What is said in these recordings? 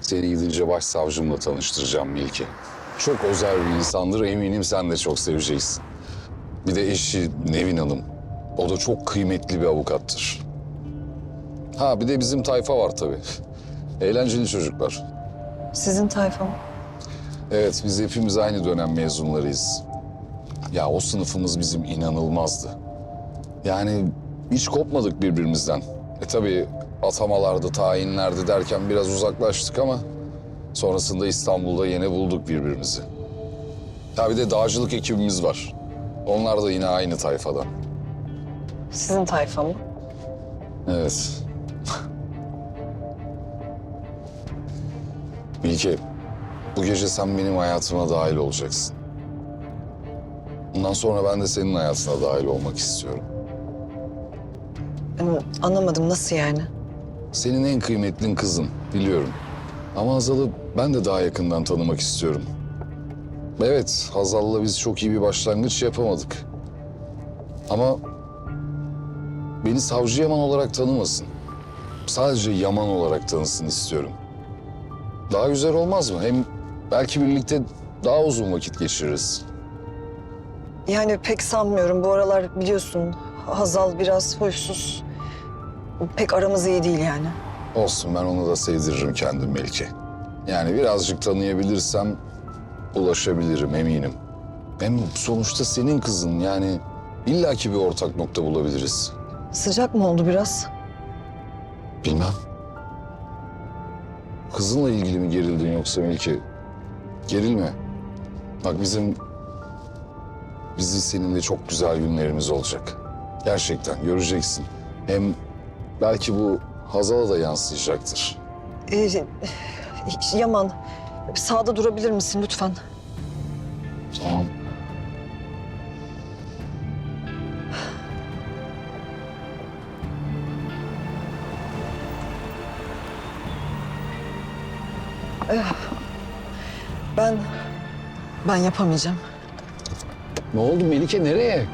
Seni gidince başsavcımla tanıştıracağım Milki. Çok özel bir insandır, eminim sen de çok seveceksin. Bir de eşi Nevin Hanım. O da çok kıymetli bir avukattır. Ha bir de bizim tayfa var tabii. Eğlenceli çocuklar. Sizin tayfa mı? Evet, biz hepimiz aynı dönem mezunlarıyız. Ya o sınıfımız bizim inanılmazdı. Yani hiç kopmadık birbirimizden. E tabii atamalarda, tayinlerde derken biraz uzaklaştık ama... ...sonrasında İstanbul'da yine bulduk birbirimizi. Ya bir de dağcılık ekibimiz var. Onlar da yine aynı tayfadan. Sizin tayfa mı? Evet. Bilge, bu gece sen benim hayatıma dahil olacaksın. Bundan sonra ben de senin hayatına dahil olmak istiyorum. Anlamadım nasıl yani? Senin en kıymetlin kızın, biliyorum. Ama Hazal'ı ben de daha yakından tanımak istiyorum. Evet, Hazal'la biz çok iyi bir başlangıç yapamadık. Ama beni savcı Yaman olarak tanımasın. Sadece Yaman olarak tanısın istiyorum. Daha güzel olmaz mı? Hem belki birlikte daha uzun vakit geçiririz. Yani pek sanmıyorum. Bu aralar biliyorsun Hazal biraz huysuz. Pek aramız iyi değil yani. Olsun ben onu da sevdiririm kendim Melike. Yani birazcık tanıyabilirsem ulaşabilirim eminim. Hem sonuçta senin kızın yani illaki bir ortak nokta bulabiliriz. Sıcak mı oldu biraz? Bilmem. Kızınla ilgili mi gerildin yoksa Melike? Gerilme. Bak bizim... Bizim seninle çok güzel günlerimiz olacak. Gerçekten göreceksin. Hem belki bu Hazal'a da yansıyacaktır. Ee, Yaman, sağda durabilir misin lütfen? Tamam. Ben, ben yapamayacağım. Ne oldu Melike nereye?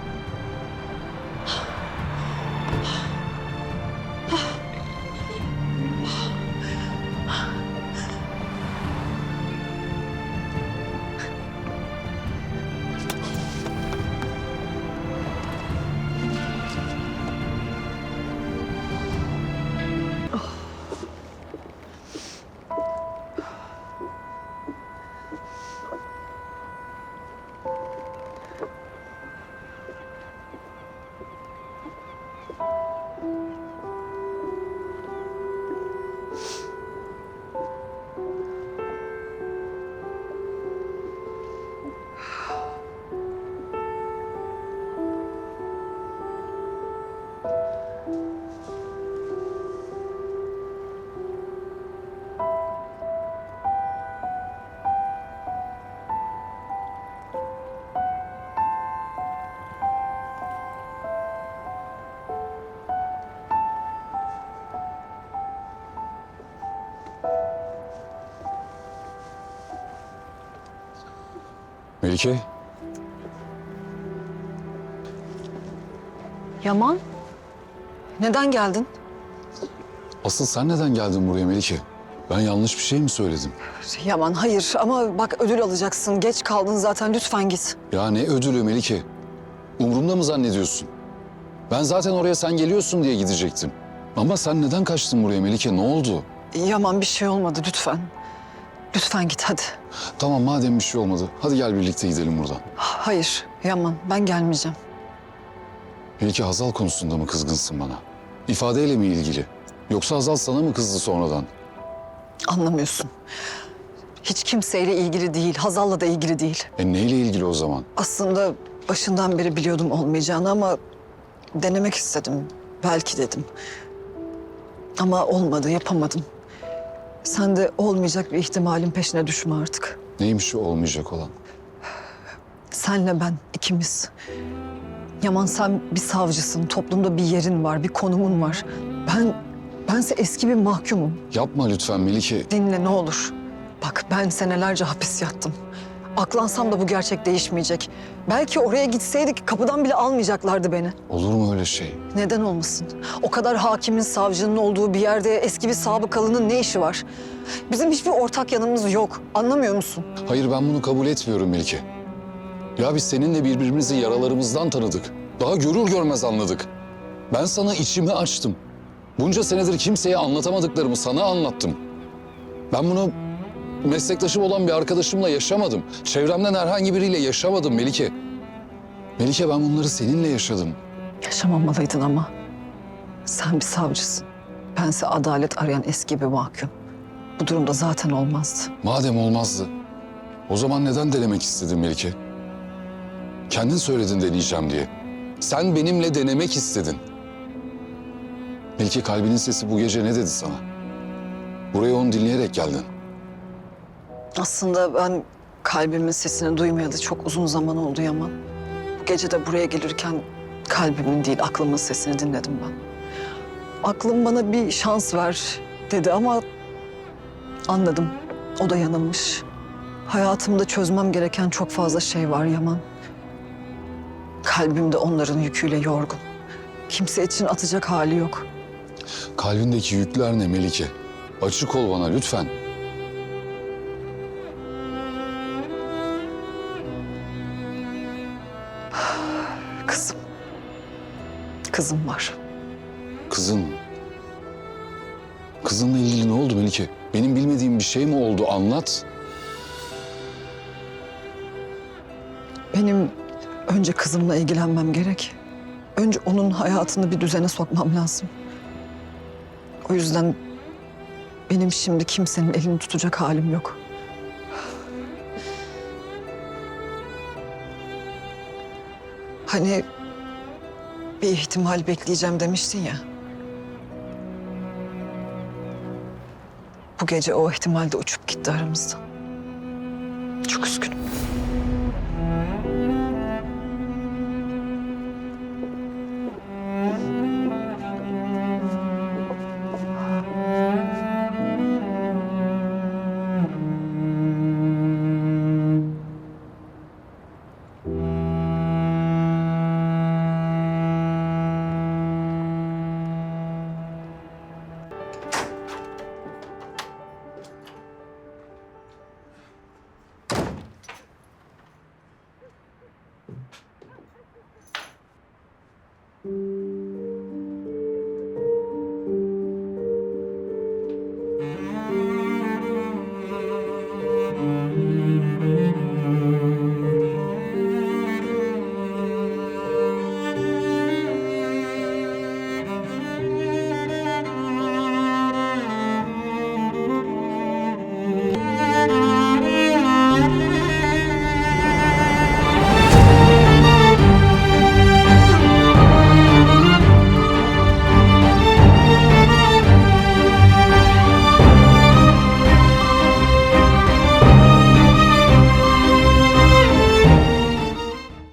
Melike, Yaman, neden geldin? asıl sen neden geldin buraya Melike? Ben yanlış bir şey mi söyledim? Yaman hayır ama bak ödül alacaksın. Geç kaldın zaten lütfen git. Ya ne ödülü Melike? Umurumda mı zannediyorsun? Ben zaten oraya sen geliyorsun diye gidecektim. Ama sen neden kaçtın buraya Melike? Ne oldu? Yaman bir şey olmadı lütfen. Lütfen git hadi. Tamam madem bir şey olmadı. Hadi gel birlikte gidelim buradan. Hayır Yaman ben gelmeyeceğim. Melike Hazal konusunda mı kızgınsın bana? İfadeyle mi ilgili? Yoksa Hazal sana mı kızdı sonradan? Anlamıyorsun. Hiç kimseyle ilgili değil, Hazal'la da ilgili değil. E neyle ilgili o zaman? Aslında başından beri biliyordum olmayacağını ama denemek istedim. Belki dedim. Ama olmadı, yapamadım. Sen de olmayacak bir ihtimalin peşine düşme artık. Neymiş o olmayacak olan? Senle ben ikimiz. Yaman sen bir savcısın, toplumda bir yerin var, bir konumun var. Ben, bense eski bir mahkumum. Yapma lütfen Melike. Dinle ne olur. Bak ben senelerce hapis yattım. Aklansam da bu gerçek değişmeyecek. Belki oraya gitseydik kapıdan bile almayacaklardı beni. Olur mu öyle şey? Neden olmasın? O kadar hakimin, savcının olduğu bir yerde eski bir sabıkalının ne işi var? Bizim hiçbir ortak yanımız yok. Anlamıyor musun? Hayır ben bunu kabul etmiyorum Melike. Ya biz seninle birbirimizi yaralarımızdan tanıdık. Daha görür görmez anladık. Ben sana içimi açtım. Bunca senedir kimseye anlatamadıklarımı sana anlattım. Ben bunu meslektaşım olan bir arkadaşımla yaşamadım. Çevremden herhangi biriyle yaşamadım Melike. Melike ben bunları seninle yaşadım. Yaşamamalıydın ama. Sen bir savcısın. Bense adalet arayan eski bir mahkum. Bu durumda zaten olmazdı. Madem olmazdı, o zaman neden denemek istedin Melike? Kendin söyledin deneyeceğim diye. Sen benimle denemek istedin. Melike kalbinin sesi bu gece ne dedi sana? Buraya onu dinleyerek geldin. Aslında ben kalbimin sesini duymayalı çok uzun zaman oldu Yaman. Bu gece de buraya gelirken kalbimin değil aklımın sesini dinledim ben. Aklım bana bir şans ver dedi ama anladım. O da yanılmış. Hayatımda çözmem gereken çok fazla şey var Yaman. Kalbim de onların yüküyle yorgun. Kimse için atacak hali yok. Kalbindeki yükler ne Melike? Açık ol bana lütfen. Kızım var. Kızın. Kızınla ilgili ne oldu Melike? Benim bilmediğim bir şey mi oldu? Anlat. Benim önce kızımla ilgilenmem gerek. Önce onun hayatını bir düzene sokmam lazım. O yüzden benim şimdi kimsenin elini tutacak halim yok. Hani bir ihtimal bekleyeceğim demiştin ya. Bu gece o ihtimal de uçup gitti aramızdan. Çok üzgünüm.